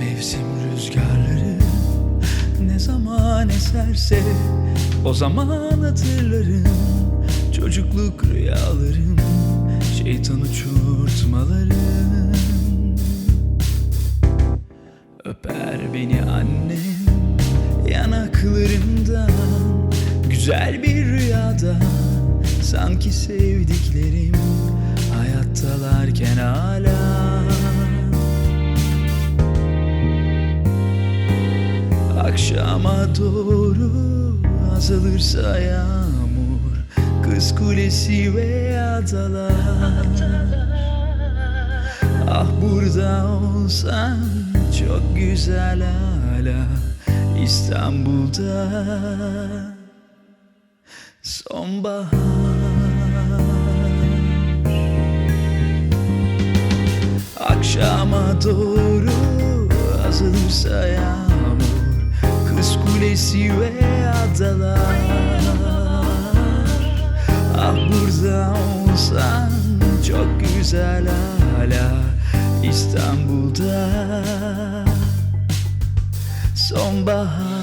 Mevsim rüzgarları ne zaman eserse o zaman hatırlarım. Çocukluk rüyalarım şeytan uçurtmalarım Öper beni annem yanaklarımdan Güzel bir rüyada sanki sevdiklerim hayattalarken hala Akşama doğru azalırsa yağmur Kız kulesi ve adalar. Ah burada olsan çok güzel hala İstanbul'da. Sonbahar. Akşama doğru azalırsa yağmur Kız kulesi ve adalar. Ah burada olsan çok güzel hala İstanbul'da. Sonbahar